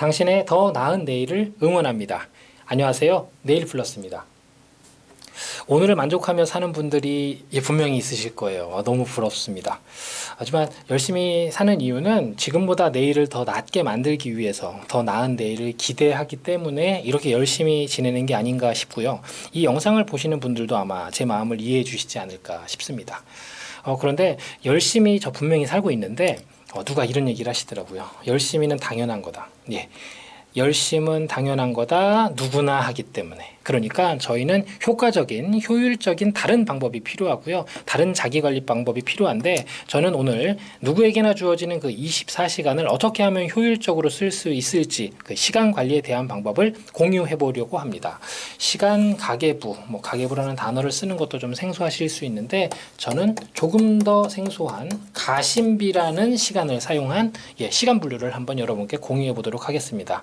당신의 더 나은 내일을 응원합니다. 안녕하세요. 네일 플러스입니다. 오늘을 만족하며 사는 분들이 예, 분명히 있으실 거예요. 아, 너무 부럽습니다. 하지만 열심히 사는 이유는 지금보다 내일을 더 낫게 만들기 위해서 더 나은 내일을 기대하기 때문에 이렇게 열심히 지내는 게 아닌가 싶고요. 이 영상을 보시는 분들도 아마 제 마음을 이해해 주시지 않을까 싶습니다. 어, 그런데 열심히 저 분명히 살고 있는데 어, 누가 이런 얘기를 하시더라고요. 열심히는 당연한 거다. 예. 열심은 당연한 거다. 누구나 하기 때문에. 그러니까 저희는 효과적인, 효율적인 다른 방법이 필요하고요. 다른 자기 관리 방법이 필요한데 저는 오늘 누구에게나 주어지는 그 24시간을 어떻게 하면 효율적으로 쓸 수 있을지 그 시간 관리에 대한 방법을 공유해 보려고 합니다. 시간 가계부, 뭐 가계부라는 단어를 쓰는 것도 좀 생소하실 수 있는데 저는 조금 더 생소한 가심비라는 시간을 사용한 예, 시간 분류를 한번 여러분께 공유해 보도록 하겠습니다.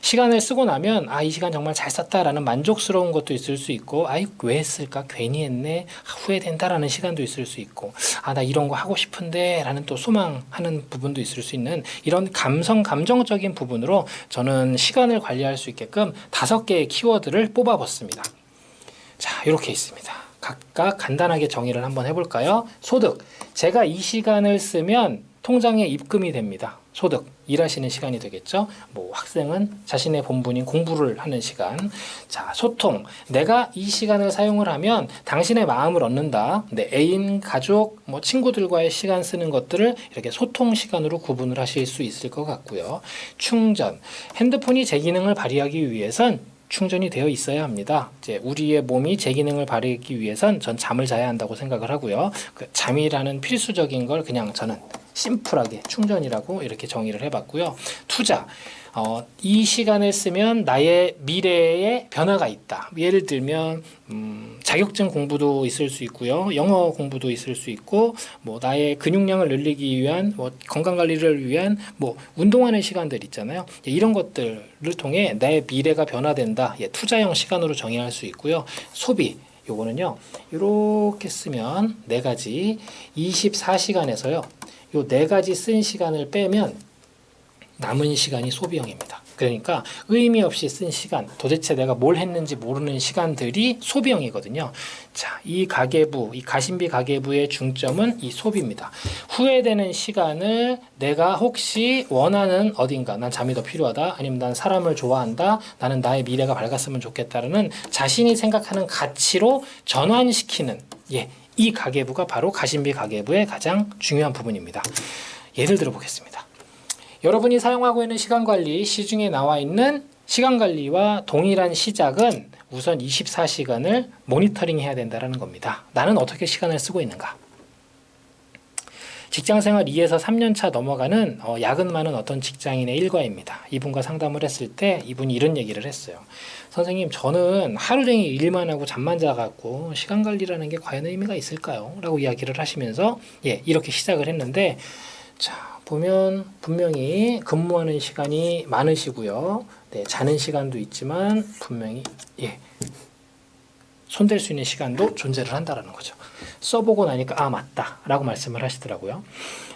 시간을 쓰고 나면 아 이 시간 정말 잘 썼다라는 만족 스러운 것도 있을 수 있고 아이 왜 했을까 괜히 했네 후회된다라는 시간도 있을 수 있고 아 나 이런 거 하고 싶은데라는 또 소망하는 부분도 있을 수 있는 이런 감성 감정적인 부분으로 저는 시간을 관리할 수 있게끔 다섯 개의 키워드를 뽑아봤습니다. 자 이렇게 있습니다. 각각 간단하게 정의를 한번 해볼까요? 소득 제가 이 시간을 쓰면 통장에 입금이 됩니다. 소득 일하시는 시간이 되겠죠. 뭐 학생은 자신의 본분인 공부를 하는 시간. 자 소통 내가 이 시간을 사용을 하면 당신의 마음을 얻는다. 내 애인, 가족, 뭐 친구들과의 시간 쓰는 것들을 이렇게 소통 시간으로 구분을 하실 수 있을 것 같고요. 충전 핸드폰이 제 기능을 발휘하기 위해선 충전이 되어 있어야 합니다. 이제 우리의 몸이 제 기능을 발휘하기 위해선 전 잠을 자야 한다고 생각을 하고요. 그 잠이라는 필수적인 걸 그냥 저는 심플하게 충전이라고 이렇게 정의를 해봤고요. 투자. 어, 이 시간을 쓰면 나의 미래에 변화가 있다. 예를 들면 음, 자격증 공부도 있을 수 있고요, 영어 공부도 있을 수 있고, 뭐 나의 근육량을 늘리기 위한, 뭐 건강 관리를 위한, 뭐 운동하는 시간들 있잖아요. 예, 이런 것들을 통해 나의 미래가 변화된다. 예, 투자형 시간으로 정의할 수 있고요. 소비. 요거는요, 이렇게 쓰면 네 가지 24시간에서요, 요 네 가지 쓴 시간을 빼면 남은 시간이 소비형입니다. 그러니까 의미 없이 쓴 시간, 도대체 내가 뭘 했는지 모르는 시간들이 소비형이거든요. 자, 이 가계부, 이 가심비 가계부의 중점은 이 소비입니다. 후회되는 시간을 내가 혹시 원하는 어딘가, 난 잠이 더 필요하다, 아니면 난 사람을 좋아한다, 나는 나의 미래가 밝았으면 좋겠다라는 자신이 생각하는 가치로 전환시키는, 예, 이 가계부가 바로 가심비 가계부의 가장 중요한 부분입니다. 예를 들어 보겠습니다. 여러분이 사용하고 있는 시간 관리 시중에 나와 있는 시간 관리와 동일한 시작은 우선 24시간을 모니터링 해야 된다는 겁니다. 나는 어떻게 시간을 쓰고 있는가? 직장 생활 2에서 3년 차 넘어가는 어, 야근 많은 어떤 직장인의 일과입니다. 이분과 상담을 했을 때 이분이 이런 얘기를 했어요. 선생님, 저는 하루 종일 일만 하고 잠만 자갖고 시간 관리라는 게 과연 의미가 있을까요? 라고 이야기를 하시면서 예, 이렇게 시작을 했는데 자, 보면 분명히 근무하는 시간이 많으시고요. 네, 자는 시간도 있지만 분명히 예. 손댈 수 있는 시간도 존재를 한다라는 거죠. 써보고 나니까 아 맞다 라고 말씀을 하시더라고요.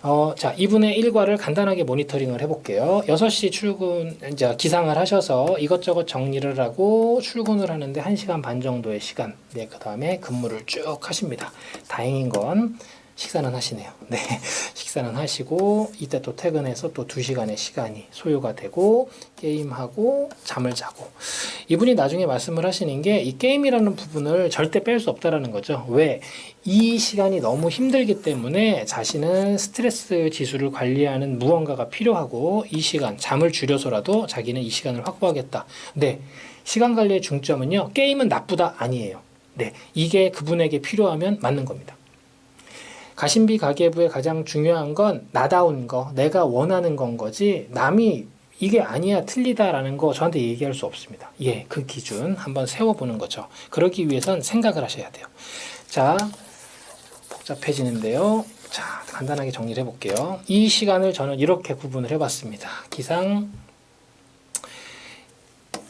어, 자 이분의 일과를 간단하게 모니터링을 해볼게요. 6시 출근 이제 기상을 하셔서 이것저것 정리를 하고 출근을 하는데 1시간 반 정도의 시간. 네, 그 다음에 근무를 쭉 하십니다. 다행인 건 식사는 하시네요. 네. 식사는 하시고 이때 또 퇴근해서 또 2시간의 시간이 소요가 되고 게임하고 잠을 자고 이분이 나중에 말씀을 하시는 게 이 게임이라는 부분을 절대 뺄 수 없다라는 거죠. 왜? 이 시간이 너무 힘들기 때문에 자신은 스트레스 지수를 관리하는 무언가가 필요하고 이 시간 잠을 줄여서라도 자기는 이 시간을 확보하겠다. 네. 시간 관리의 중점은요. 게임은 나쁘다 아니에요. 네. 이게 그분에게 필요하면 맞는 겁니다. 가심비 가계부의 가장 중요한 건 나다운 거, 내가 원하는 건 거지 남이 이게 아니야 틀리다라는 거 저한테 얘기할 수 없습니다. 예, 그 기준 한번 세워보는 거죠. 그러기 위해선 생각을 하셔야 돼요. 자, 복잡해지는데요. 자, 간단하게 정리를 해볼게요. 이 시간을 저는 이렇게 구분을 해봤습니다. 기상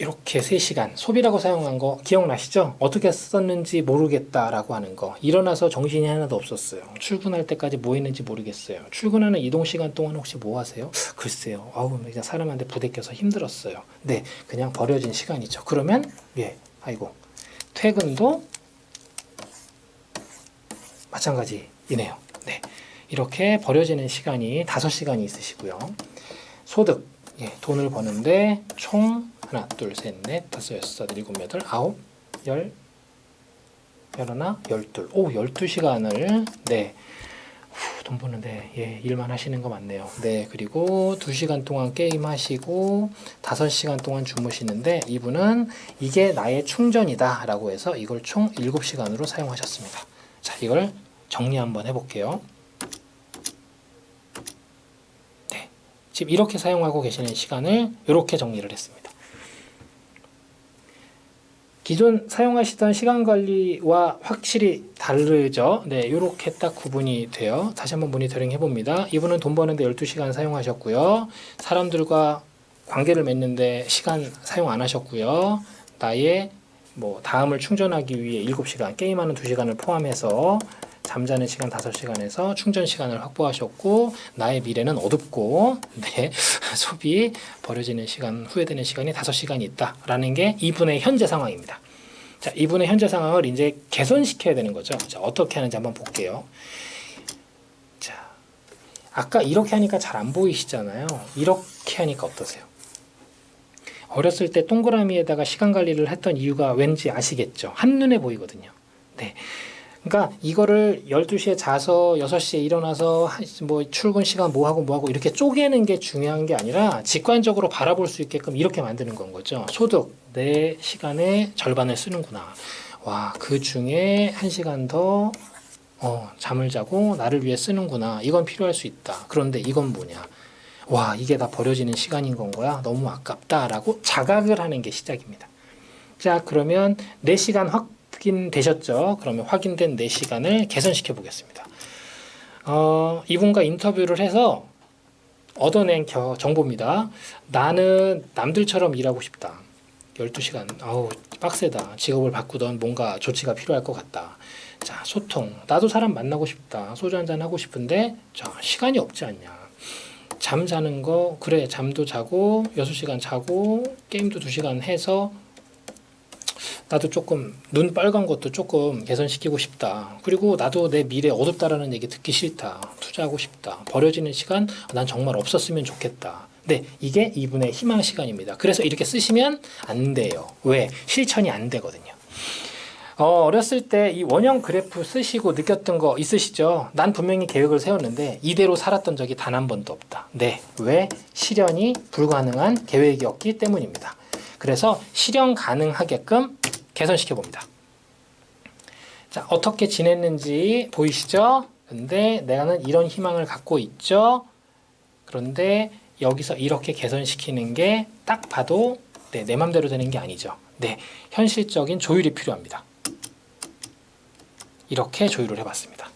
이렇게 3시간 소비라고 사용한 거 기억나시죠? 어떻게 썼는지 모르겠다라고 하는 거 일어나서 정신이 하나도 없었어요. 출근할 때까지 뭐 했는지 모르겠어요. 출근하는 이동 시간 동안 혹시 뭐 하세요? 글쎄요. 아우 그냥 사람한테 부대껴서 힘들었어요. 네, 그냥 버려진 시간이죠. 그러면 예, 아이고 퇴근도 마찬가지이네요. 네. 이렇게 버려지는 시간이 5시간이 있으시고요. 소득, 예, 돈을 버는데 총 하나, 둘, 셋, 넷, 다섯, 여섯, 일곱, 여덟, 아홉, 열, 열하나, 열둘, 오, 열두 시간을 네, 후, 돈 버는데 예, 일만 하시는 거 맞네요. 네, 그리고 두 시간 동안 게임 하시고 다섯 시간 동안 주무시는데 이분은 이게 나의 충전이다 라고 해서 이걸 총 일곱 시간으로 사용하셨습니다. 자, 이걸 정리 한번 해볼게요. 네, 지금 이렇게 사용하고 계시는 시간을 이렇게 정리를 했습니다. 기존 사용하시던 시간 관리와 확실히 다르죠. 네, 이렇게 딱 구분이 돼요. 다시 한번 모니터링 해봅니다. 이분은 돈 버는데 12시간 사용하셨고요. 사람들과 관계를 맺는데 시간 사용 안 하셨고요. 나의 뭐 다음을 충전하기 위해 7시간, 게임하는 2시간을 포함해서 잠자는 시간 5시간에서 충전 시간을 확보하셨고 나의 미래는 어둡고 네, 소비 버려지는 시간 후회되는 시간이 5시간이 있다라는 게 이분의 현재 상황입니다. 자, 이분의 현재 상황을 이제 개선시켜야 되는 거죠. 자, 어떻게 하는지 한번 볼게요. 자, 아까 이렇게 하니까 잘 안 보이시잖아요. 이렇게 하니까 어떠세요? 어렸을 때 동그라미에다가 시간 관리를 했던 이유가 왠지 아시겠죠? 한눈에 보이거든요. 네. 그러니까 이거를 12시에 자서 6시에 일어나서 한- 뭐 출근 시간 뭐 하고 뭐 하고 이렇게 쪼개는 게 중요한 게 아니라 직관적으로 바라볼 수 있게끔 이렇게 만드는 건 거죠. 소득 내 시간의 절반을 쓰는구나. 와, 그 중에 한 시간 더 어, 잠을 자고 나를 위해 쓰는구나. 이건 필요할 수 있다. 그런데 이건 뭐냐? 와, 이게 다 버려지는 시간인 건 거야. 너무 아깝다라고 자각을 하는 게 시작입니다. 자, 그러면 4시간 확 인되셨죠? 그러면 확인된 4시간을 개선시켜 보겠습니다. 어, 이분과 인터뷰를 해서 얻어낸 겨, 정보입니다. 나는 남들처럼 일하고 싶다. 12시간, 아우, 빡세다. 직업을 바꾸던 뭔가 조치가 필요할 것 같다. 자, 소통. 나도 사람 만나고 싶다. 소주 한잔 하고 싶은데, 자, 시간이 없지 않냐. 잠 자는 거, 그래, 잠도 자고, 6시간 자고, 게임도 2시간 해서, 나도 조금, 눈 빨간 것도 조금 개선시키고 싶다. 그리고 나도 내 미래 어둡다라는 얘기 듣기 싫다. 투자하고 싶다. 버려지는 시간, 난 정말 없었으면 좋겠다. 네, 이게 이분의 희망 시간입니다. 그래서 이렇게 쓰시면 안 돼요. 왜? 실천이 안 되거든요. 어, 어렸을 때 이 원형 그래프 쓰시고 느꼈던 거 있으시죠? 난 분명히 계획을 세웠는데 이대로 살았던 적이 단 한 번도 없다. 네. 왜? 실현이 불가능한 계획이었기 때문입니다. 그래서 실현 가능하게끔 개선시켜 봅니다. 자, 어떻게 지냈는지 보이시죠? 근데 내가는 이런 희망을 갖고 있죠? 그런데 여기서 이렇게 개선시키는 게 딱 봐도 네, 내 맘대로 되는 게 아니죠. 네, 현실적인 조율이 필요합니다. 이렇게 조율을 해봤습니다.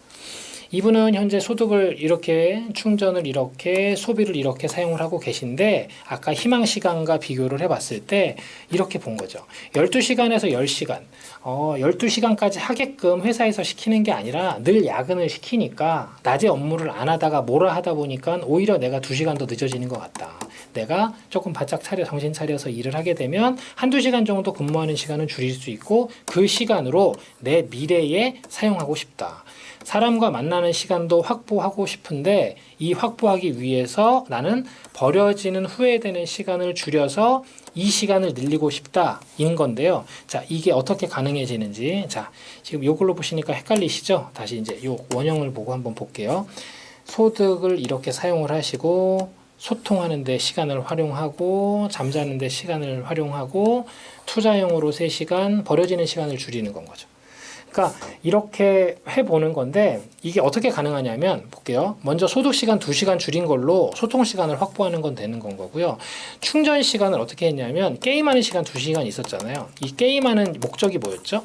이분은 현재 소득을 이렇게 충전을 이렇게 소비를 이렇게 사용을 하고 계신데 아까 희망 시간과 비교를 해봤을 때 이렇게 본 거죠. 12시간에서 10시간, 어, 12시간까지 하게끔 회사에서 시키는 게 아니라 늘 야근을 시키니까 낮에 업무를 안 하다가 뭐라 하다 보니까 오히려 내가 2시간 더 늦어지는 것 같다. 내가 조금 바짝 차려 정신 차려서 일을 하게 되면 한두 시간 정도 근무하는 시간은 줄일 수 있고 그 시간으로 내 미래에 사용하고 싶다. 사람과 만나는 시간도 확보하고 싶은데 이 확보하기 위해서 나는 버려지는 후회되는 시간을 줄여서 이 시간을 늘리고 싶다 인 건데요. 자, 이게 어떻게 가능해지는지 자, 지금 요걸로 보시니까 헷갈리시죠? 다시 이제 요 원형을 보고 한번 볼게요. 소득을 이렇게 사용을 하시고 소통하는데 시간을 활용하고 잠자는데 시간을 활용하고 투자용으로 3시간 버려지는 시간을 줄이는 건 거죠. 그러니까 이렇게 해보는 건데 이게 어떻게 가능하냐면 볼게요. 먼저 소득 시간 2시간 줄인 걸로 소통 시간을 확보하는 건 되는 건 거고요. 충전 시간을 어떻게 했냐면 게임하는 시간 2시간 있었잖아요. 이 게임하는 목적이 뭐였죠?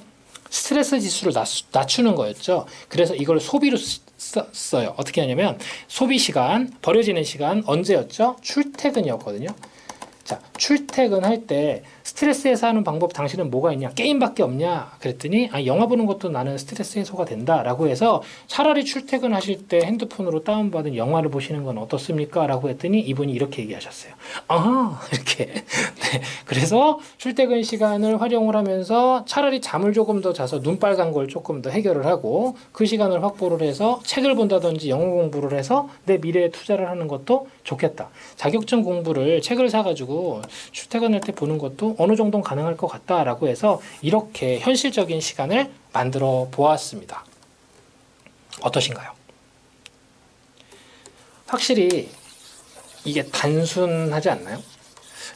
스트레스 지수를 낮추, 낮추는 거였죠. 그래서 이걸 소비로 쓰- 썼어요. 어떻게 하냐면 소비 시간, 버려지는 시간 언제였죠? 출퇴근이었거든요. 자, 출퇴근할 때 스트레스 해소하는 방법 당신은 뭐가 있냐? 게임밖에 없냐? 그랬더니 아, 영화 보는 것도 나는 스트레스 해소가 된다라고 해서 차라리 출퇴근하실 때 핸드폰으로 다운받은 영화를 보시는 건 어떻습니까? 라고 했더니 이분이 이렇게 얘기하셨어요. 아, 이렇게. 네. 그래서 출퇴근 시간을 활용을 하면서 차라리 잠을 조금 더 자서 눈 빨간 걸 조금 더 해결을 하고 그 시간을 확보를 해서 책을 본다든지 영어 공부를 해서 내 미래에 투자를 하는 것도 좋겠다. 자격증 공부를 책을 사가지고 출퇴근할 때 보는 것도 어느 정도는 가능할 것 같다라고 해서 이렇게 현실적인 시간을 만들어 보았습니다. 어떠신가요? 확실히 이게 단순하지 않나요?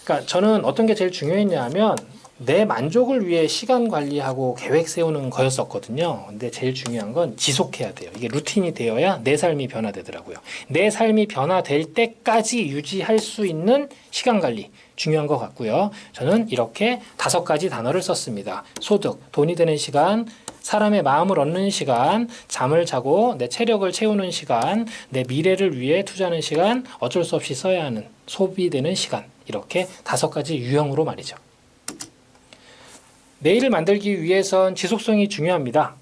그러니까 저는 어떤 게 제일 중요했냐 하면 내 만족을 위해 시간 관리하고 계획 세우는 거였었거든요. 근데 제일 중요한 건 지속해야 돼요. 이게 루틴이 되어야 내 삶이 변화되더라고요. 내 삶이 변화될 때까지 유지할 수 있는 시간 관리 중요한 것 같고요. 저는 이렇게 다섯 가지 단어를 썼습니다. 소득, 돈이 되는 시간, 사람의 마음을 얻는 시간, 잠을 자고 내 체력을 채우는 시간, 내 미래를 위해 투자하는 시간, 어쩔 수 없이 써야 하는 소비되는 시간. 이렇게 다섯 가지 유형으로 말이죠. 내일을 만들기 위해선 지속성이 중요합니다.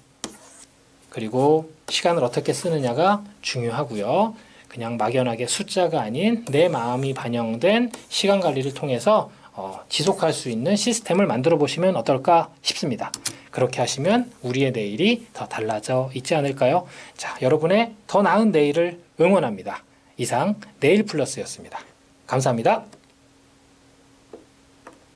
그리고 시간을 어떻게 쓰느냐가 중요하고요. 그냥 막연하게 숫자가 아닌 내 마음이 반영된 시간 관리를 통해서 어, 지속할 수 있는 시스템을 만들어 보시면 어떨까 싶습니다. 그렇게 하시면 우리의 내일이 더 달라져 있지 않을까요? 자, 여러분의 더 나은 내일을 응원합니다. 이상 내일 플러스였습니다. 감사합니다.